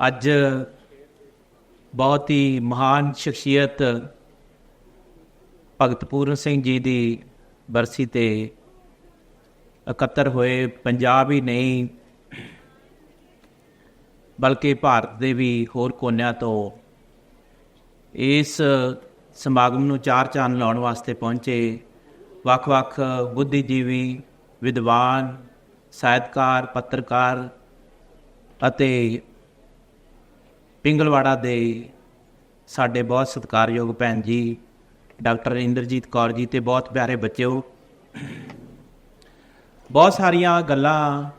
ਅੱਜ ਬਹੁਤ ਹੀ ਮਹਾਨ ਸ਼ਖਸੀਅਤ ਭਗਤ ਪੂਰਨ ਸਿੰਘ ਜੀ ਦੀ ਬਰਸੀ ਤੇ ਇਕੱਤਰ ਹੋਏ, ਪੰਜਾਬ ਹੀ ਨਹੀਂ, ਬਲਕਿ ਭਾਰਤ ਦੇ ਵੀ ਹੋਰ ਕੋਨਿਆਂ ਤੋਂ ਇਸ ਸਮਾਗਮ ਨੂੰ ਚਾਰ ਚਾਂਦ ਲਾਉਣ ਵਾਸਤੇ ਪਹੁੰਚੇ ਵੱਖ-ਵੱਖ ਬੁੱਧੀਜੀਵੀ ਵਿਦਵਾਨ, ਸਾਹਿਤਕਾਰ, ਪੱਤਰਕਾਰ ਅਤੇ ਪਿੰਗਲਵਾੜਾ ਦੇ ਸਾਡੇ ਬਹੁਤ ਸਤਿਕਾਰਯੋਗ ਭੈਣ ਜੀ, ਡਾਕਟਰ ਇੰਦਰਜੀਤ ਕੌਰ ਜੀ ਤੇ ਬਹੁਤ ਪਿਆਰੇ ਬੱਚਿਓ। ਬਹੁਤ ਸਾਰੀਆਂ ਗੱਲਾਂ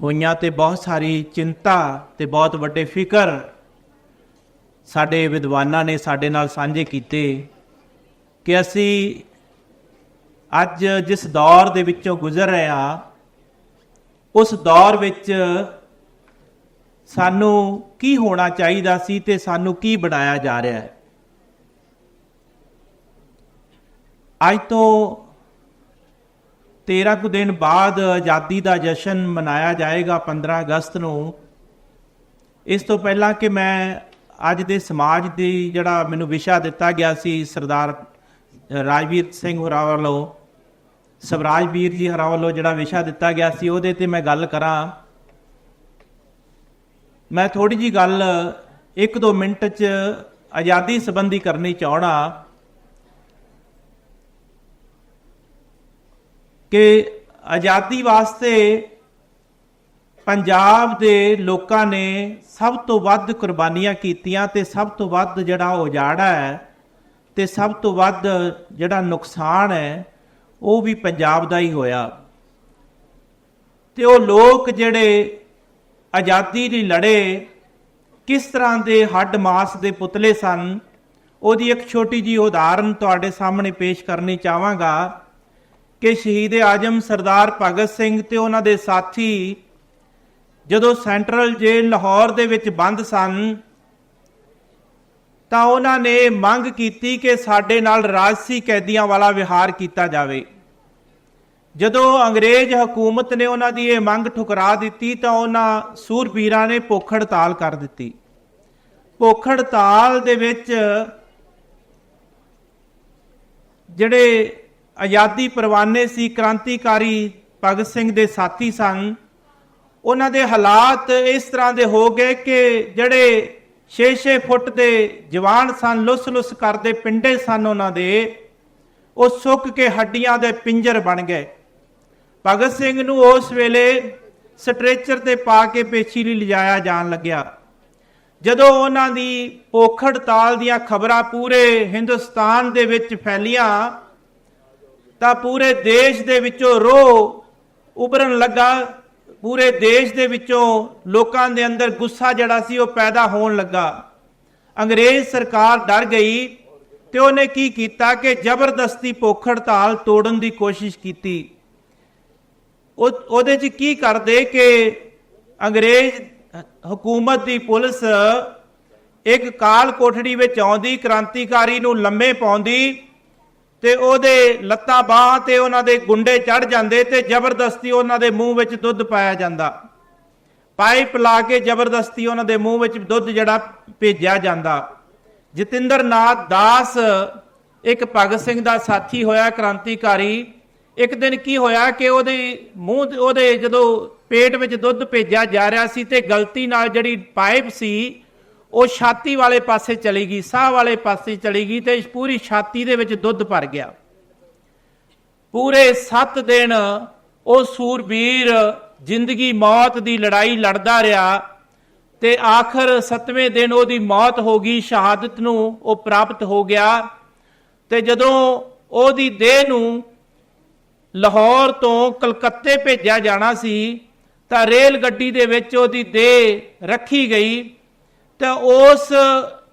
ਹੋਈਆਂ ਤੇ ਬਹੁਤ ਸਾਰੀ ਚਿੰਤਾ ਤੇ ਬਹੁਤ ਵੱਡੇ ਫਿਕਰ ਸਾਡੇ ਵਿਦਵਾਨਾਂ ਨੇ ਸਾਡੇ ਨਾਲ ਸਾਂਝੇ ਕੀਤੇ ਕਿ ਅਸੀਂ ਅੱਜ ਜਿਸ ਦੌਰ ਦੇ ਵਿੱਚੋਂ ਗੁਜ਼ਰ ਰਹੇ ਹਾਂ, ਉਸ ਦੌਰ ਵਿੱਚ ਸਾਨੂੰ ਕੀ ਹੋਣਾ ਚਾਹੀਦਾ ਸੀ ਤੇ ਸਾਨੂੰ ਕੀ ਬਣਾਇਆ ਜਾ ਰਿਹਾ ਹੈ? ਅੱਜ ਤੋਂ 13 ਕੁ ਦਿਨ ਬਾਅਦ ਆਜ਼ਾਦੀ ਦਾ ਜਸ਼ਨ ਮਨਾਇਆ ਜਾਏਗਾ 15 ਅਗਸਤ ਨੂੰ। ਇਸ ਤੋਂ ਪਹਿਲਾਂ ਕਿ ਮੈਂ ਅੱਜ ਦੇ ਸਮਾਜ ਦੀ ਜਿਹੜਾ ਮੈਨੂੰ ਵਿਸ਼ਾ ਦਿੱਤਾ ਗਿਆ ਸੀ ਸਰਦਾਰ ਰਾਜਵੀਰ ਸਿੰਘ ਹੋਰਾਂ ਵੱਲੋਂ, ਸਵਰਾਜ ਵੀਰ ਜੀ ਹੋਰਾਂ ਵੱਲੋਂ ਜਿਹੜਾ ਵਿਸ਼ਾ ਦਿੱਤਾ ਗਿਆ ਸੀ, ਉਹਦੇ ਤੇ ਮੈਂ ਗੱਲ ਕਰਾਂ। ਮੈਂ ਥੋੜੀ ਜੀ ਗੱਲ 1-2 ਮਿੰਟ 'ਚ ਆਜ਼ਾਦੀ ਸੰਬੰਧੀ ਕਰਨੀ ਚਾਹਣਾ ਕਿ ਆਜ਼ਾਦੀ ਵਾਸਤੇ ਪੰਜਾਬ ਦੇ ਲੋਕਾਂ ਨੇ ਸਭ ਤੋਂ ਵੱਧ ਕੁਰਬਾਨੀਆਂ ਕੀਤੀਆਂ ਤੇ ਸਭ ਤੋਂ ਵੱਧ ਜਿਹੜਾ ਉਜਾੜਾ ਹੈ ਤੇ ਸਭ ਤੋਂ ਵੱਧ ਜਿਹੜਾ ਨੁਕਸਾਨ ਹੈ, ਉਹ ਵੀ ਪੰਜਾਬ ਦਾ ਹੀ ਹੋਇਆ। ਤੇ ਉਹ ਲੋਕ ਜਿਹੜੇ ਆਜ਼ਾਦੀ ਲਈ ਲੜੇ ਕਿਸ ਤਰ੍ਹਾਂ ਦੇ ਹੱਡ ਮਾਸ ਦੇ ਪੁਤਲੇ ਸਨ, ਉਹਦੀ ਇੱਕ ਛੋਟੀ ਜੀ ਉਦਾਹਰਨ ਤੁਹਾਡੇ ਸਾਹਮਣੇ ਪੇਸ਼ ਕਰਨੀ ਚਾਹਾਂਗਾ ਕਿ ਸ਼ਹੀਦ ਆਜਮ ਸਰਦਾਰ ਭਗਤ ਸਿੰਘ ਤੇ ਉਹਨਾਂ ਦੇ ਸਾਥੀ ਜਦੋਂ ਸੈਂਟਰਲ ਜੇਲ੍ਹ ਲਾਹੌਰ ਦੇ ਵਿੱਚ ਬੰਦ ਸਨ, ਤਾਂ ਉਹਨਾਂ ਨੇ ਮੰਗ ਕੀਤੀ ਕਿ ਸਾਡੇ ਨਾਲ ਰਾਜਸੀ ਕੈਦੀਆਂ ਵਾਲਾ ਵਿਹਾਰ ਕੀਤਾ ਜਾਵੇ। ਜਦੋਂ ਅੰਗਰੇਜ਼ ਹਕੂਮਤ ਨੇ ਉਹਨਾਂ ਦੀ ਇਹ ਮੰਗ ਠੁਕਰਾ ਦਿੱਤੀ ਤਾਂ ਉਹਨਾਂ ਸੂਰਬੀਰਾਂ ਨੇ ਭੁੱਖ ਹੜਤਾਲ ਕਰ ਦਿੱਤੀ। ਭੁੱਖ ਹੜਤਾਲ ਦੇ ਵਿੱਚ ਜਿਹੜੇ ਆਜ਼ਾਦੀ ਪਰਵਾਨੇ ਸੀ, ਕ੍ਰਾਂਤੀਕਾਰੀ ਭਗਤ ਸਿੰਘ ਦੇ ਸਾਥੀ ਸਨ, ਉਹਨਾਂ ਦੇ ਹਾਲਾਤ ਇਸ ਤਰ੍ਹਾਂ ਦੇ ਹੋ ਗਏ ਕਿ ਜਿਹੜੇ 6-6 ਫੁੱਟ ਦੇ ਜਵਾਨ ਸਨ, ਲੁੱਸ-ਲੁੱਸ ਕਰਦੇ ਪਿੰਡੇ ਸਨ ਉਹਨਾਂ ਦੇ, ਉਹ ਸੁੱਕ ਕੇ ਹੱਡੀਆਂ ਦੇ ਪਿੰਜਰ ਬਣ ਗਏ। ਭਗਤ ਸਿੰਘ ਨੂੰ ਉਸ ਵੇਲੇ ਸਟ੍ਰੈਚਰ ਤੇ ਪਾ ਕੇ ਪੇਸ਼ੀ ਲਈ ਲਿਜਾਇਆ ਜਾਣ ਲੱਗਿਆ। ਜਦੋਂ ਉਹਨਾਂ ਦੀ ਭੁੱਖ ਦੀਆਂ ਖਬਰਾਂ ਪੂਰੇ ਹਿੰਦੁਸਤਾਨ ਦੇ ਵਿੱਚ ਫੈਲੀਆਂ, ਤਾਂ ਪੂਰੇ ਦੇਸ਼ ਦੇ ਵਿੱਚੋਂ ਰੋਹ ਉਭਰਨ ਲੱਗਾ। ਪੂਰੇ ਦੇਸ਼ ਦੇ ਵਿੱਚੋਂ ਲੋਕਾਂ ਦੇ ਅੰਦਰ ਗੁੱਸਾ ਜਿਹੜਾ ਸੀ ਉਹ ਪੈਦਾ ਹੋਣ ਲੱਗਾ। ਅੰਗਰੇਜ਼ ਸਰਕਾਰ ਡਰ ਗਈ ਤੇ ਉਹਨੇ ਕੀ ਕੀਤਾ ਕਿ ਜ਼ਬਰਦਸਤੀ ਭੁੱਖ ਹੜਤਾਲ ਤੋੜਨ ਦੀ ਕੋਸ਼ਿਸ਼ ਕੀਤੀ। ਉਹਦੇ 'ਚ ਕੀ ਕਰਦੇ ਕਿ ਅੰਗਰੇਜ਼ ਹਕੂਮਤ ਦੀ ਪੁਲਿਸ ਇੱਕ ਕਾਲ ਕੋਠੜੀ ਵਿੱਚ ਆਉਂਦੀ, ਕ੍ਰਾਂਤੀਕਾਰੀ ਨੂੰ ਲੰਮੇ ਪਾਉਂਦੀ ਤੇ ਉਹਦੇ ਲੱਤਾਂ ਬਾਹਾਂ ਤੇ ਉਹਨਾਂ ਦੇ ਗੁੰਡੇ ਚੜ ਜਾਂਦੇ ਤੇ ਜ਼ਬਰਦਸਤੀ ਉਹਨਾਂ ਦੇ ਮੂੰਹ ਵਿੱਚ ਦੁੱਧ ਪਾਇਆ ਜਾਂਦਾ। ਪਾਈਪ ਲਾ ਕੇ ਜ਼ਬਰਦਸਤੀ ਉਹਨਾਂ ਦੇ ਮੂੰਹ ਵਿੱਚ ਦੁੱਧ ਜਿਹੜਾ ਭੇਜਿਆ ਜਾਂਦਾ। ਜਤਿੰਦਰ ਨਾਥ ਦਾਸ, ਇੱਕ ਭਗਤ ਸਿੰਘ ਦਾ ਸਾਥੀ ਹੋਇਆ, ਕ੍ਰਾਂਤੀਕਾਰੀ ਇੱਕ ਦਿਨ ਕੀ ਹੋਇਆ ਕਿ ਉਹਦੇ ਮੂੰਹ ਉਹਦੇ ਜਦੋਂ ਪੇਟ ਵਿੱਚ ਦੁੱਧ ਭੇਜਿਆ ਜਾ ਰਿਹਾ ਸੀ ਤੇ ਗਲਤੀ ਨਾਲ ਜਿਹੜੀ ਪਾਈਪ ਸੀ, ਉਹ ਛਾਤੀ ਵਾਲੇ ਪਾਸੇ ਚਲੀ ਗਈ, ਸਾਹ ਵਾਲੇ ਪਾਸੇ ਚਲੀ ਗਈ ਤੇ ਪੂਰੀ ਛਾਤੀ ਦੇ ਵਿੱਚ ਦੁੱਧ ਭਰ ਗਿਆ। ਪੂਰੇ 7 ਦਿਨ ਉਹ ਸੂਰਬੀਰ ਜ਼ਿੰਦਗੀ ਮੌਤ ਦੀ ਲੜਾਈ ਲੜਦਾ ਰਿਹਾ ਤੇ ਆਖਰ 7ਵੇਂ ਦਿਨ ਉਹਦੀ ਮੌਤ ਹੋ ਗਈ, ਸ਼ਹਾਦਤ ਨੂੰ ਉਹ ਪ੍ਰਾਪਤ ਹੋ ਗਿਆ ਤੇ ਜਦੋਂ ਉਹਦੀ ਦੇਹ ਨੂੰ ਲਾਹੌਰ ਤੋਂ ਕਲਕੱਤੇ ਭੇਜਿਆ ਜਾਣਾ ਸੀ, ਤਾਂ ਰੇਲ ਗੱਡੀ ਦੇ ਵਿੱਚ ਉਹਦੀ ਦੇਹ ਰੱਖੀ ਗਈ, ਤਾਂ ਉਸ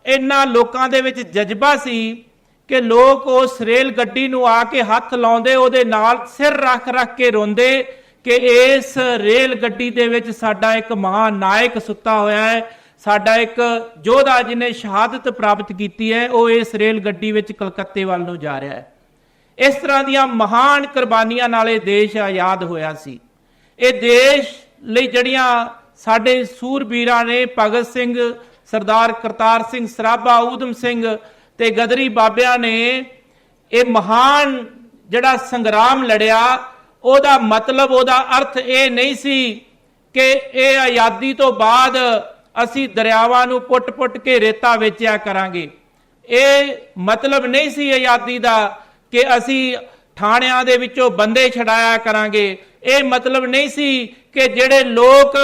ਇਹਨਾਂ ਲੋਕਾਂ ਦੇ ਵਿੱਚ ਜਜ਼ਬਾ ਸੀ ਕਿ ਲੋਕ ਉਸ ਰੇਲ ਗੱਡੀ ਨੂੰ ਆ ਕੇ ਹੱਥ ਲਾਉਂਦੇ, ਉਹਦੇ ਨਾਲ ਸਿਰ ਰੱਖ ਰੱਖ ਕੇ ਰੋਂਦੇ ਕਿ ਇਸ ਰੇਲ ਗੱਡੀ ਦੇ ਵਿੱਚ ਸਾਡਾ ਇੱਕ ਮਹਾਨ ਨਾਇਕ ਸੁੱਤਾ ਹੋਇਆ ਹੈ, ਸਾਡਾ ਇੱਕ ਯੋਧਾ ਜਿਹਨੇ ਸ਼ਹਾਦਤ ਪ੍ਰਾਪਤ ਕੀਤੀ ਹੈ, ਉਹ ਇਸ ਰੇਲ ਗੱਡੀ ਵਿੱਚ ਕਲਕੱਤੇ ਵੱਲ ਨੂੰ ਜਾ ਰਿਹਾ ਹੈ। ਇਸ ਤਰ੍ਹਾਂ ਦੀਆਂ ਮਹਾਨ ਕੁਰਬਾਨੀਆਂ ਨਾਲ ਇਹ ਦੇਸ਼ ਆਜ਼ਾਦ ਹੋਇਆ ਸੀ। ਇਹ ਦੇਸ਼ ਲਈ ਜਿਹੜੀਆਂ ਸਾਡੇ ਸੂਰਬੀਰਾਂ ਨੇ ਭਗਤ ਸਿੰਘ, ਸਰਦਾਰ ਕਰਤਾਰ ਸਿੰਘ ਸਰਾਭਾ, ਊਧਮ ਸਿੰਘ ਤੇ ਗਦਰੀ ਬਾਬਿਆਂ ਨੇ ਇਹ ਮਹਾਨ ਜਿਹੜਾ ਸੰਗਰਾਮ ਲੜਿਆ, ਉਹਦਾ ਮਤਲਬ, ਉਹਦਾ ਅਰਥ ਇਹ ਨਹੀਂ ਸੀ ਕਿ ਇਹ ਆਜ਼ਾਦੀ ਤੋਂ ਬਾਅਦ ਅਸੀਂ ਦਰਿਆਵਾਂ ਨੂੰ ਪੁੱਟ-ਪੁੱਟ ਕੇ ਰੇਤਾ ਵੇਚਿਆ ਕਰਾਂਗੇ। ਇਹ ਮਤਲਬ ਨਹੀਂ ਸੀ ਆਜ਼ਾਦੀ ਦਾ। ਕਿ ਅਸੀਂ ਥਾਣਿਆਂ ਦੇ ਵਿੱਚੋਂ ਬੰਦੇ ਛਡਾਇਆ ਕਰਾਂਗੇ। ਇਹ ਮਤਲਬ ਨਹੀਂ ਸੀ ਕਿ ਜਿਹੜੇ ਲੋਕ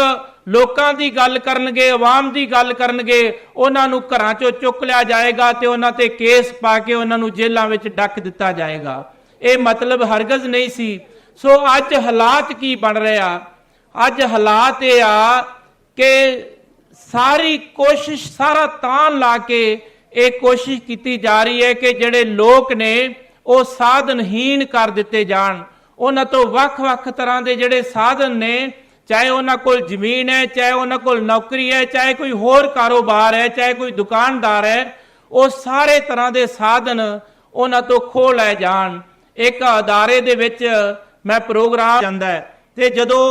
ਲੋਕਾਂ ਦੀ ਗੱਲ ਕਰਨਗੇ, ਆਵਾਮ ਦੀ ਗੱਲ ਕਰਨਗੇ, ਉਹਨਾਂ ਨੂੰ ਘਰਾਂ ਚੋਂ ਚੁੱਕ ਲਿਆ ਜਾਏਗਾ ਤੇ ਉਹਨਾਂ ਤੇ ਕੇਸ ਪਾ ਕੇ ਉਹਨਾਂ ਨੂੰ ਜੇਲ੍ਹਾਂ ਵਿੱਚ ਡੱਕ ਦਿੱਤਾ ਜਾਏਗਾ। ਇਹ ਮਤਲਬ ਹਰਗਜ਼ ਨਹੀਂ ਸੀ। ਸੋ ਅੱਜ ਹਾਲਾਤ ਕੀ ਬਣ ਰਿਹਾ ਅੱਜ ਹਾਲਾਤ ਇਹ ਆ ਕਿ ਸਾਰੀ ਕੋਸ਼ਿਸ਼ ਸਾਰਾ ਤਾਨ ਲਾ ਕੇ ਇਹ ਕੋਸ਼ਿਸ਼ ਕੀਤੀ ਜਾ ਰਹੀ ਹੈ ਕਿ ਜਿਹੜੇ ਲੋਕ ਨੇ ਉਹ ਸਾਧਨਹੀਣ ਕਰ ਦਿੱਤੇ ਜਾਣ। ਉਹਨਾਂ ਤੋਂ ਵੱਖ-ਵੱਖ ਤਰ੍ਹਾਂ ਦੇ ਜਿਹੜੇ ਸਾਧਨ ਨੇ, ਚਾਹੇ ਉਹਨਾਂ ਕੋਲ ਜ਼ਮੀਨ ਹੈ, ਚਾਹੇ ਉਹਨਾਂ ਕੋਲ ਨੌਕਰੀ ਹੈ, ਚਾਹੇ ਕੋਈ ਹੋਰ ਕਾਰੋਬਾਰ ਹੈ, ਚਾਹੇ ਕੋਈ ਦੁਕਾਨਦਾਰ ਹੈ, ਉਹ ਸਾਰੇ ਤਰ੍ਹਾਂ ਦੇ ਸਾਧਨ ਉਹਨਾਂ ਤੋਂ ਖੋਹ ਲੈ ਜਾਣ। ਇੱਕ ਅਦਾਰੇ ਦੇ ਵਿੱਚ ਮੈਂ ਪ੍ਰੋਗਰਾਮ ਜਾਂਦਾ ਹੈ ਤੇ ਜਦੋਂ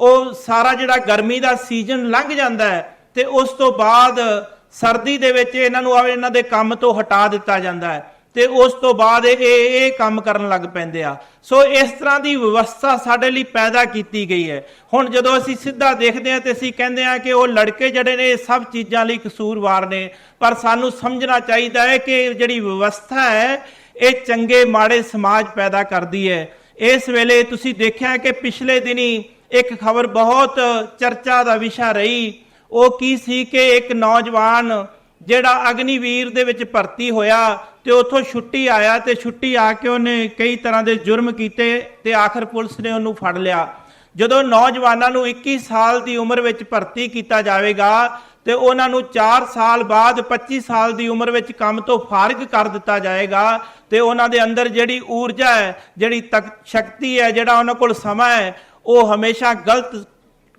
ਉਹ ਸਾਰਾ ਜਿਹੜਾ ਗਰਮੀ ਦਾ ਸੀਜ਼ਨ ਲੰਘ ਜਾਂਦਾ ਹੈ ਤੇ ਉਸ ਤੋਂ ਬਾਅਦ ਸਰਦੀ ਦੇ ਵਿੱਚ ਇਹਨਾਂ ਨੂੰ, ਇਹਨਾਂ ਦੇ ਕੰਮ ਤੋਂ ਹਟਾ ਦਿੱਤਾ ਜਾਂਦਾ ਹੈ। ਤੇ ਉਸ ਤੋਂ ਬਾਅਦ ਇਹ ਇਹ ਕੰਮ ਕਰਨ ਲੱਗ ਪੈਂਦੇ ਆ। ਸੋ ਇਸ ਤਰ੍ਹਾਂ ਦੀ ਵਿਵਸਥਾ ਸਾਡੇ ਲਈ ਪੈਦਾ ਕੀਤੀ ਗਈ ਹੈ। ਹੁਣ ਜਦੋਂ ਅਸੀਂ ਸਿੱਧਾ ਦੇਖਦੇ ਹਾਂ ਤੇ ਅਸੀਂ ਕਹਿੰਦੇ ਆ ਕਿ ਉਹ ਲੜਕੇ ਜਿਹੜੇ ਨੇ, ਇਹ ਸਭ ਚੀਜ਼ਾਂ ਲਈ ਕਸੂਰਵਾਰ ਨੇ। ਪਰ ਸਾਨੂੰ ਸਮਝਣਾ ਚਾਹੀਦਾ ਹੈ ਕਿ ਜਿਹੜੀ ਵਿਵਸਥਾ ਹੈ, ਇਹ ਚੰਗੇ, ਮਾੜੇ ਸਮਾਜ ਪੈਦਾ ਕਰਦੀ ਹੈ। ਇਸ ਵੇਲੇ ਤੁਸੀਂ ਦੇਖਿਆ ਕਿ ਪਿਛਲੇ ਦਿਨੀ ਇੱਕ ਖਬਰ ਬਹੁਤ ਚਰਚਾ ਦਾ ਵਿਸ਼ਾ ਰਹੀ। ਉਹ ਕੀ ਸੀ ਕਿ ਇੱਕ ਨੌਜਵਾਨ ਜਿਹੜਾ ਅਗਨੀਵੀਰ ਦੇ ਵਿੱਚ ਭਰਤੀ ਹੋਇਆ ਤੇ ਉੱਥੋਂ ਛੁੱਟੀ ਆਇਆ ਤੇ ਛੁੱਟੀ ਆ ਕੇ ਉਹਨੇ ਕਈ ਤਰ੍ਹਾਂ ਦੇ ਜੁਰਮ ਕੀਤੇ ਤੇ ਆਖਰ ਪੁਲਿਸ ਨੇ ਉਹਨੂੰ ਫੜ ਲਿਆ। ਜਦੋਂ ਨੌਜਵਾਨਾਂ ਨੂੰ 21 ਸਾਲ ਦੀ ਉਮਰ ਵਿੱਚ ਭਰਤੀ ਕੀਤਾ ਜਾਵੇਗਾ ਤੇ ਉਹਨਾਂ ਨੂੰ 4 ਸਾਲ ਬਾਅਦ 25 ਸਾਲ ਦੀ ਉਮਰ ਵਿੱਚ ਕੰਮ ਤੋਂ ਫਾਰਗ ਕਰ ਦਿੱਤਾ ਜਾਏਗਾ ਤੇ ਉਹਨਾਂ ਦੇ ਅੰਦਰ ਜਿਹੜੀ ਊਰਜਾ ਹੈ, ਜਿਹੜੀ ਤਕ ਸ਼ਕਤੀ ਹੈ, ਜਿਹੜਾ ਉਹਨਾਂ ਕੋਲ ਸਮਾਂ ਹੈ, ਉਹ ਹਮੇਸ਼ਾ ਗਲਤ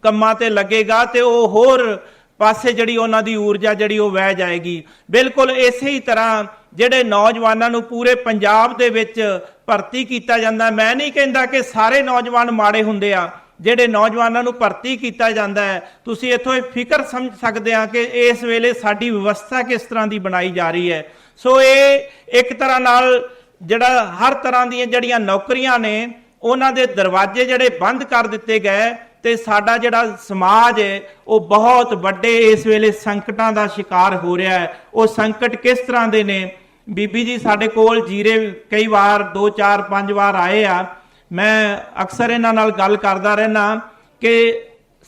ਕੰਮਾਂ ਤੇ ਲੱਗੇਗਾ ਤੇ ਉਹ ਹੋਰ ਪਾਸੇ ਜਿਹੜੀ ਉਹਨਾਂ ਦੀ ਊਰਜਾ ਜਿਹੜੀ ਉਹ ਵਹਿ ਜਾਏਗੀ। ਬਿਲਕੁਲ ਇਸੇ ਹੀ ਤਰ੍ਹਾਂ ਜਿਹੜੇ ਨੌਜਵਾਨਾਂ ਨੂੰ ਪੂਰੇ ਪੰਜਾਬ ਦੇ ਵਿੱਚ ਭਰਤੀ ਕੀਤਾ ਜਾਂਦਾ, ਮੈਂ ਨਹੀਂ ਕਹਿੰਦਾ ਕਿ ਸਾਰੇ ਨੌਜਵਾਨ ਮਾੜੇ ਹੁੰਦੇ ਆ, ਜਿਹੜੇ ਨੌਜਵਾਨਾਂ ਨੂੰ ਭਰਤੀ ਕੀਤਾ ਜਾਂਦਾ ਹੈ, ਤੁਸੀਂ ਇੱਥੋਂ ਇਹ ਫਿਕਰ ਸਮਝ ਸਕਦੇ ਆ ਕਿ ਇਸ ਵੇਲੇ ਸਾਡੀ ਵਿਵਸਥਾ ਕਿਸ ਤਰ੍ਹਾਂ ਦੀ ਬਣਾਈ ਜਾ ਰਹੀ ਹੈ। ਸੋ ਇਹ ਇੱਕ ਤਰ੍ਹਾਂ ਨਾਲ ਜਿਹੜਾ ਹਰ ਤਰ੍ਹਾਂ ਦੀਆਂ ਜਿਹੜੀਆਂ ਨੌਕਰੀਆਂ ਨੇ, ਉਹਨਾਂ ਦੇ ਦਰਵਾਜ਼ੇ ਜਿਹੜੇ ਬੰਦ ਕਰ ਦਿੱਤੇ ਗਏ ਤੇ ਸਾਡਾ ਜਿਹੜਾ ਸਮਾਜ ਹੈ, ਉਹ ਬਹੁਤ ਵੱਡੇ ਇਸ ਵੇਲੇ ਸੰਕਟਾਂ ਦਾ ਸ਼ਿਕਾਰ ਹੋ ਰਿਹਾ ਹੈ। ਉਹ ਸੰਕਟ ਕਿਸ ਤਰ੍ਹਾਂ ਦੇ ਨੇ? ਬੀਬੀ ਜੀ, ਸਾਡੇ ਕੋਲ ਜੀਰੇ ਕਈ ਵਾਰ 2 4 5 ਵਾਰ ਆਏ ਆ। ਮੈਂ ਅਕਸਰ ਇਹਨਾਂ ਨਾਲ ਗੱਲ ਕਰਦਾ ਰਹਿਣਾ ਕਿ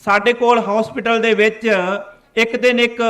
ਸਾਡੇ ਕੋਲ ਹਸਪੀਟਲ ਦੇ ਵਿੱਚ ਇੱਕ ਦਿਨ ਇੱਕ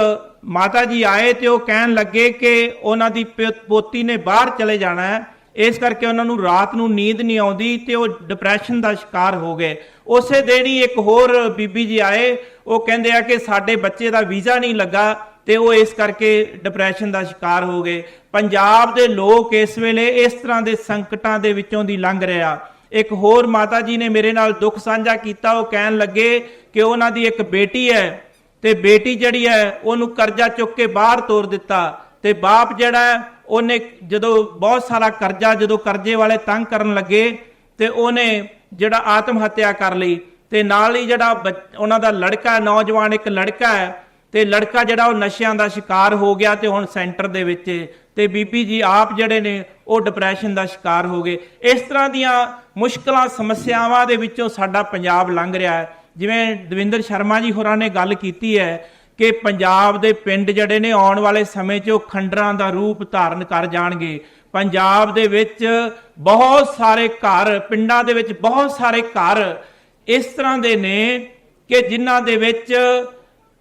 ਮਾਤਾ ਜੀ ਆਏ ਤੇ ਉਹ ਕਹਿਣ ਲੱਗੇ ਕਿ ਉਹਨਾਂ ਦੀ ਪਿ- ਪੋਤੀ ਨੇ ਬਾਹਰ ਚਲੇ ਜਾਣਾ ਹੈ। ਇਸ ਕਰਕੇ ਉਹਨਾਂ ਨੂੰ ਰਾਤ ਨੂੰ ਨੀਂਦ ਨਹੀਂ ਆਉਂਦੀ ਤੇ ਉਹ ਡਿਪਰੈਸ਼ਨ ਦਾ ਸ਼ਿਕਾਰ ਹੋ ਗਏ। ਉਸੇ ਦਿਨ ਹੀ ਇੱਕ ਹੋਰ ਬੀਬੀ ਜੀ ਆਏ। ਉਹ ਕਹਿੰਦੇ ਆ ਕਿ ਸਾਡੇ ਬੱਚੇ ਦਾ ਵੀਜ਼ਾ ਨਹੀਂ ਲੱਗਾ। ਤੇ ਉਹ ਇਸ ਕਰਕੇ ਡਿਪਰੈਸ਼ਨ ਦਾ ਸ਼ਿਕਾਰ ਹੋ ਗਏ। ਪੰਜਾਬ ਦੇ ਲੋਕ ਇਸ ਵੇਲੇ ਇਸ ਤਰ੍ਹਾਂ ਦੇ ਸੰਕਟਾਂ ਦੇ ਵਿੱਚੋਂ ਦੀ ਲੰਘ ਰਿਹਾ ਇੱਕ ਹੋਰ ਮਾਤਾ ਜੀ ਨੇ ਮੇਰੇ ਨਾਲ ਦੁੱਖ ਸਾਂਝਾ ਕੀਤਾ। ਉਹ ਕਹਿਣ ਲੱਗੇ ਕਿ ਉਹਨਾਂ ਦੀ ਇੱਕ ਬੇਟੀ ਹੈ ਤੇ ਬੇਟੀ ਜਿਹੜੀ ਹੈ ਉਹਨੂੰ ਕਰਜ਼ਾ ਚੁੱਕ ਕੇ ਬਾਹਰ ਤੋਰ ਦਿੱਤਾ ਤੇ ਬਾਪ ਜਿਹੜਾ ਉਹਨੇ ਜਦੋਂ ਬਹੁਤ ਸਾਰਾ ਕਰਜ਼ਾ ਜਦੋਂ ਕਰਜ਼ੇ ਵਾਲੇ ਤੰਗ ਕਰਨ ਲੱਗੇ ਤੇ ਉਹਨੇ ਜਿਹੜਾ ਆਤਮ ਹੱਤਿਆ ਕਰ ਲਈ ਤੇ ਨਾਲ ਹੀ ਜਿਹੜਾ ਬੱਚ- ਉਹਨਾਂ ਦਾ ਲੜਕਾ ਨੌਜਵਾਨ ਇੱਕ ਲੜਕਾ ਹੈ ਤੇ ਲੜਕਾ ਜਿਹੜਾ ਉਹ ਨਸ਼ਿਆਂ ਦਾ ਸ਼ਿਕਾਰ ਹੋ ਗਿਆ ਤੇ ਹੁਣ ਸੈਂਟਰ ਦੇ ਵਿੱਚ ਹੈ। ਤੇ ਬੀਬੀ ਜੀ ਆਪ ਜਿਹੜੇ ਨੇ, ਉਹ ਡਿਪਰੈਸ਼ਨ ਦਾ ਸ਼ਿਕਾਰ ਹੋ ਗਏ। ਇਸ ਤਰ੍ਹਾਂ ਦੀਆਂ ਮੁਸ਼ਕਲਾਂ, ਸਮੱਸਿਆਵਾਂ ਦੇ ਵਿੱਚੋਂ ਸਾਡਾ ਪੰਜਾਬ ਲੰਘ ਰਿਹਾ ਹੈ। ਜਿਵੇਂ ਦਵਿੰਦਰ ਸ਼ਰਮਾ ਜੀ ਹੋਰਾਂ ਨੇ ਗੱਲ ਕੀਤੀ ਹੈ ਕਿ ਪੰਜਾਬ ਦੇ ਪਿੰਡ ਜਿਹੜੇ ਨੇ, ਆਉਣ ਵਾਲੇ ਸਮੇਂ 'ਚ ਉਹ ਖੰਡਰਾਂ ਦਾ ਰੂਪ ਧਾਰਨ ਕਰ ਜਾਣਗੇ। ਪੰਜਾਬ ਦੇ ਵਿੱਚ ਬਹੁਤ ਸਾਰੇ ਘਰ, ਪਿੰਡਾਂ ਦੇ ਵਿੱਚ ਬਹੁਤ ਸਾਰੇ ਘਰ ਇਸ ਤਰ੍ਹਾਂ ਦੇ ਨੇ ਕਿ ਜਿਨ੍ਹਾਂ ਦੇ ਵਿੱਚ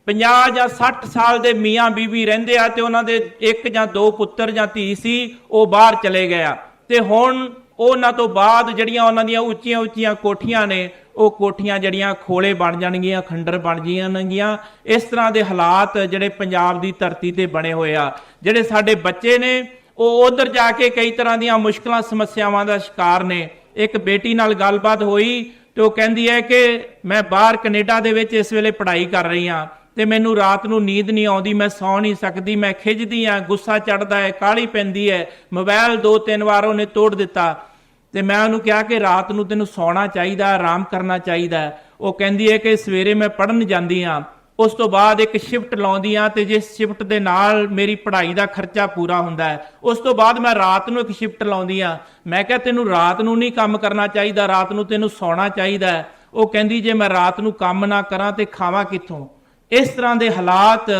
50 ਜਾਂ 60 ਸਾਲ ਦੇ ਮੀਆਂ ਬੀਬੀ ਰਹਿੰਦੇ ਆ ਤੇ ਉਹਨਾਂ ਦੇ ਇੱਕ ਜਾਂ ਦੋ ਪੁੱਤਰ ਜਾਂ ਧੀ ਸੀ, ਉਹ ਬਾਹਰ ਚਲੇ ਗਿਆ। ਤੇ ਹੁਣ ਉਹਨਾਂ ਤੋਂ ਬਾਅਦ ਜਿਹੜੀਆਂ ਉਹਨਾਂ ਦੀਆਂ ਉੱਚੀਆਂ ਉੱਚੀਆਂ ਕੋਠੀਆਂ ਨੇ, ਉਹ ਕੋਠੀਆਂ ਜਿਹੜੀਆਂ ਖੋਲੇ ਬਣ ਜਾਣਗੀਆਂ, ਖੰਡਰ ਬਣ ਜਾਣਗੀਆਂ। ਇਸ ਤਰ੍ਹਾਂ ਦੇ ਹਾਲਾਤ ਜਿਹੜੇ ਪੰਜਾਬ ਦੀ ਧਰਤੀ ਤੇ ਬਣੇ ਹੋਏ ਆ। ਜਿਹੜੇ ਸਾਡੇ ਬੱਚੇ ਨੇ, ਉਹ ਉਧਰ ਜਾ ਕੇ ਕਈ ਤਰ੍ਹਾਂ ਦੀਆਂ ਮੁਸ਼ਕਲਾਂ, ਸਮੱਸਿਆਵਾਂ ਦਾ ਸ਼ਿਕਾਰ ਨੇ। ਇੱਕ ਬੇਟੀ ਨਾਲ ਗੱਲਬਾਤ ਹੋਈ ਤੇ ਉਹ ਕਹਿੰਦੀ ਹੈ ਕਿ ਮੈਂ ਬਾਹਰ ਕੈਨੇਡਾ ਦੇ ਵਿੱਚ ਇਸ ਵੇਲੇ ਪੜ੍ਹਾਈ ਕਰ ਰਹੀ ਹਾਂ। ਤੇ ਮੈਨੂੰ ਰਾਤ ਨੂੰ ਨੀਂਦ ਨਹੀਂ ਆਉਂਦੀ, ਮੈਂ ਸੌ ਨਹੀਂ ਸਕਦੀ, ਮੈਂ ਖਿੱਚਦੀ ਆ, ਗੁੱਸਾ ਚੜਦਾ ਹੈ ਕਾਲੀ ਪੈਂਦੀ ਹੈ ਮੋਬਾਈਲ ਦੋ ਤਿੰਨ ਵਾਰ ਉਹਨੇ ਤੋੜ ਦਿੱਤਾ। ਤੇ ਮੈਂ ਉਹਨੂੰ ਕਿਹਾ ਕਿ ਰਾਤ ਨੂੰ ਤੈਨੂੰ ਸੌਣਾ ਚਾਹੀਦਾ, ਆਰਾਮ ਕਰਨਾ ਚਾਹੀਦਾ। ਉਹ ਕਹਿੰਦੀ ਹੈ ਕਿ ਸਵੇਰੇ ਮੈਂ ਪੜਨ ਜਾਂਦੀ ਆ। ਉਸ ਤੋਂ ਬਾਅਦ ਇੱਕ ਸ਼ਿਫਟ ਲਾਉਂਦੀ ਆ ਤੇ ਜਿਸ ਸ਼ਿਫਟ ਦੇ ਨਾਲ ਮੇਰੀ ਪੜ੍ਹਾਈ ਦਾ ਖਰਚਾ ਪੂਰਾ ਹੁੰਦਾ ਹੈ ਉਸ ਤੋਂ ਬਾਅਦ ਮੈਂ ਰਾਤ ਨੂੰ ਇੱਕ ਸ਼ਿਫਟ ਲਾਉਂਦੀ ਆ। ਮੈਂ ਕਿਹਾ, ਤੈਨੂੰ ਰਾਤ ਨੂੰ ਨਹੀਂ ਕੰਮ ਕਰਨਾ ਚਾਹੀਦਾ, ਰਾਤ ਨੂੰ ਤੈਨੂੰ ਸੌਣਾ ਚਾਹੀਦਾ ਉਹ ਕਹਿੰਦੀ, ਜੇ ਮੈਂ ਰਾਤ ਨੂੰ ਕੰਮ ਨਾ ਕਰਾਂ ਤੇ ਖਾਵਾਂ ਕਿੱਥੋਂ? ਇਸ ਤਰ੍ਹਾਂ ਦੇ ਹਾਲਾਤ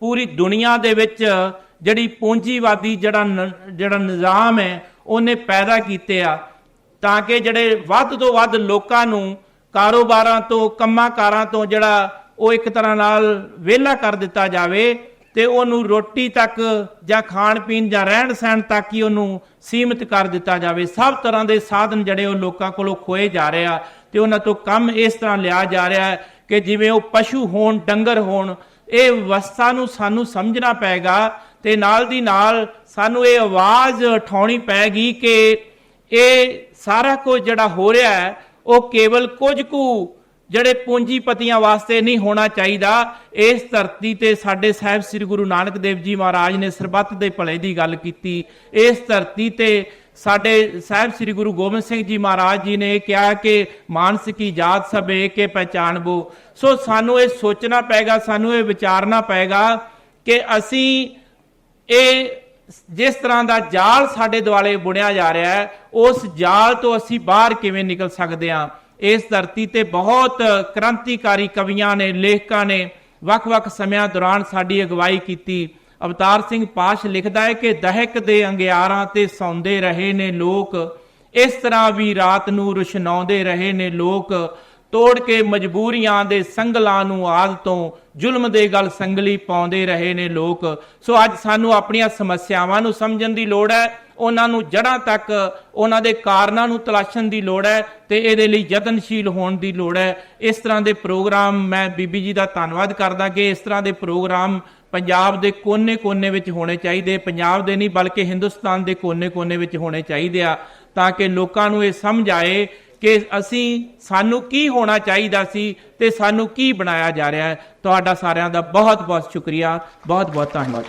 ਪੂਰੀ ਦੁਨੀਆ ਦੇ ਵਿੱਚ ਜਿਹੜੀ ਪੂੰਜੀਵਾਦੀ ਜਿਹੜਾ ਨ- ਜਿਹੜਾ ਨਿਜ਼ਾਮ ਹੈ, ਉਹਨੇ ਪੈਦਾ ਕੀਤੇ ਆ। ਤਾਂ ਕਿ ਜਿਹੜੇ ਵੱਧ ਤੋਂ ਵੱਧ ਲੋਕਾਂ ਨੂੰ ਕਾਰੋਬਾਰਾਂ ਤੋਂ ਕੰਮਾਂ ਕਾਰਾਂ ਤੋਂ ਜਿਹੜਾ ਉਹ ਇੱਕ ਤਰ੍ਹਾਂ ਨਾਲ ਵਿਹਲਾ ਕਰ ਦਿੱਤਾ ਜਾਵੇ ਤੇ ਉਹਨੂੰ ਰੋਟੀ ਤੱਕ ਜਾਂ ਖਾਣ ਪੀਣ ਜਾਂ ਰਹਿਣ ਸਹਿਣ ਤੱਕ ਹੀ ਉਹਨੂੰ ਸੀਮਿਤ ਕਰ ਦਿੱਤਾ ਜਾਵੇ। ਸਭ ਤਰ੍ਹਾਂ ਦੇ ਸਾਧਨ ਜਿਹੜੇ ਉਹ ਲੋਕਾਂ ਕੋਲੋਂ ਖੋਏ ਜਾ ਰਹੇ ਆ ਤੇ ਉਹਨਾਂ ਤੋਂ ਕੰਮ ਇਸ ਤਰ੍ਹਾਂ ਲਿਆ ਜਾ ਰਿਹਾ ਹੈ ਕਿ ਜਿਵੇਂ ਉਹ ਪਸ਼ੂ ਹੋਣ, ਡੰਗਰ ਹੋਣ, ਇਹ ਅਵਸਥਾ ਨੂੰ ਸਾਨੂੰ ਸਮਝਣਾ ਪਏਗਾ ਤੇ ਨਾਲ ਦੀ ਨਾਲ ਸਾਨੂੰ ਇਹ ਆਵਾਜ਼ ਉਠਾਉਣੀ ਪੈਗੀ ਕਿ ਇਹ ਸਾਰਾ ਕੁਝ ਜਿਹੜਾ ਹੋ ਰਿਹਾ ਹੈ, ਉਹ ਕੇਵਲ ਕੁਝ ਕੁ ਜਿਹੜੇ ਪੂੰਜੀਪਤੀਆਂ ਵਾਸਤੇ ਨਹੀਂ ਹੋਣਾ ਚਾਹੀਦਾ। ਇਸ ਧਰਤੀ ਤੇ ਸਾਡੇ ਸਾਹਿਬ ਸ੍ਰੀ ਗੁਰੂ ਨਾਨਕ ਦੇਵ ਜੀ ਮਹਾਰਾਜ ਨੇ ਸਰਬੱਤ ਦੇ ਭਲੇ ਦੀ ਗੱਲ ਕੀਤੀ। ਇਸ ਧਰਤੀ ਤੇ ਸਾਡੇ ਸਾਹਿਬ ਸ੍ਰੀ ਗੁਰੂ ਗੋਬਿੰਦ ਸਿੰਘ ਜੀ ਮਹਾਰਾਜ ਜੀ ਨੇ ਇਹ ਕਿਹਾ ਕਿ ਮਾਨਸ ਕੀ ਜਾਤ ਸਭ ਏਕੇ ਪਹਿਚਾਨਬੋ ਸੋ ਸਾਨੂੰ ਇਹ ਸੋਚਣਾ ਪਏਗਾ, ਸਾਨੂੰ ਇਹ ਵਿਚਾਰਨਾ ਪਏਗਾ ਕਿ ਅਸੀਂ ਇਹ ਜਿਸ ਤਰ੍ਹਾਂ ਦਾ ਜਾਲ ਸਾਡੇ ਦੁਆਲੇ ਬੁਣਿਆ ਜਾ ਰਿਹਾ ਹੈ, ਉਸ ਜਾਲ ਤੋਂ ਅਸੀਂ ਬਾਹਰ ਕਿਵੇਂ ਨਿਕਲ ਸਕਦੇ ਹਾਂ? ਇਸ ਧਰਤੀ ਤੇ ਬਹੁਤ ਕ੍ਰਾਂਤੀਕਾਰੀ ਕਵੀਆਂ ਨੇ, ਲੇਖਕਾਂ ਨੇ ਵੱਖ-ਵੱਖ ਸਮਿਆਂ ਦੌਰਾਨ ਸਾਡੀ ਅਗਵਾਈ ਕੀਤੀ। ਅਵਤਾਰ ਸਿੰਘ ਪਾਸ਼ ਲਿਖਦਾ ਹੈ ਕਿ ਦਹਿਕ ਦੇ ਅੰਗਿਆਰਾਂ ਤੇ ਸੌਂਦੇ ਰਹੇ ਨੇ ਲੋਕ। ਇਸ ਤਰ੍ਹਾਂ ਵੀ ਰਾਤ ਨੂੰ ਰੁਸ਼ਨਾਉਂਦੇ ਰਹੇ ਨੇ ਲੋਕ। ਤੋੜ ਕੇ ਮਜਬੂਰੀਆਂ ਦੇ ਸੰਗਲਾਂ ਨੂੰ ਆਦ ਤੋਂ ਜ਼ੁਲਮ ਦੇ ਗਲ ਸੰਗਲੀ ਪਾਉਂਦੇ ਰਹੇ ਨੇ ਲੋਕ। ਸੋ ਅੱਜ ਸਾਨੂੰ ਆਪਣੀਆਂ ਸਮੱਸਿਆਵਾਂ ਨੂੰ ਸਮਝਣ ਦੀ ਲੋੜ ਹੈ। ਉਹਨਾਂ ਨੂੰ ਜੜ੍ਹਾਂ ਤੱਕ, ਉਹਨਾਂ ਦੇ ਕਾਰਨਾਂ ਨੂੰ ਤਲਾਸ਼ਣ ਦੀ ਲੋੜ ਹੈ ਤੇ ਇਹਦੇ ਲਈ ਯਤਨਸ਼ੀਲ ਹੋਣ ਦੀ ਲੋੜ ਹੈ। ਇਸ ਤਰ੍ਹਾਂ ਦੇ ਪ੍ਰੋਗਰਾਮ ਮੈਂ ਬੀਬੀ ਜੀ ਦਾ ਧੰਨਵਾਦ ਕਰਦਾ ਕਿ ਇਸ ਤਰ੍ਹਾਂ ਦੇ ਪ੍ਰੋਗਰਾਮ ਪੰਜਾਬ ਦੇ ਕੋਨੇ-ਕੋਨੇ ਵਿੱਚ ਹੋਣੇ ਚਾਹੀਦੇ। ਪੰਜਾਬ ਦੇ ਨਹੀਂ, ਬਲਕਿ ਹਿੰਦੁਸਤਾਨ ਦੇ ਕੋਨੇ-ਕੋਨੇ ਵਿੱਚ ਹੋਣੇ ਚਾਹੀਦੇ ਆ, ਤਾਂ ਕਿ ਲੋਕਾਂ ਨੂੰ ਇਹ ਸਮਝ ਆਏ ਕਿ ਅਸੀਂ, ਸਾਨੂੰ ਕੀ ਹੋਣਾ ਚਾਹੀਦਾ ਸੀ ਤੇ ਸਾਨੂੰ ਕੀ ਬਣਾਇਆ ਜਾ ਰਿਹਾ ਹੈ। ਤੁਹਾਡਾ ਸਾਰਿਆਂ ਦਾ ਬਹੁਤ ਬਹੁਤ ਸ਼ੁਕਰੀਆ। ਬਹੁਤ ਬਹੁਤ ਧੰਨਵਾਦ।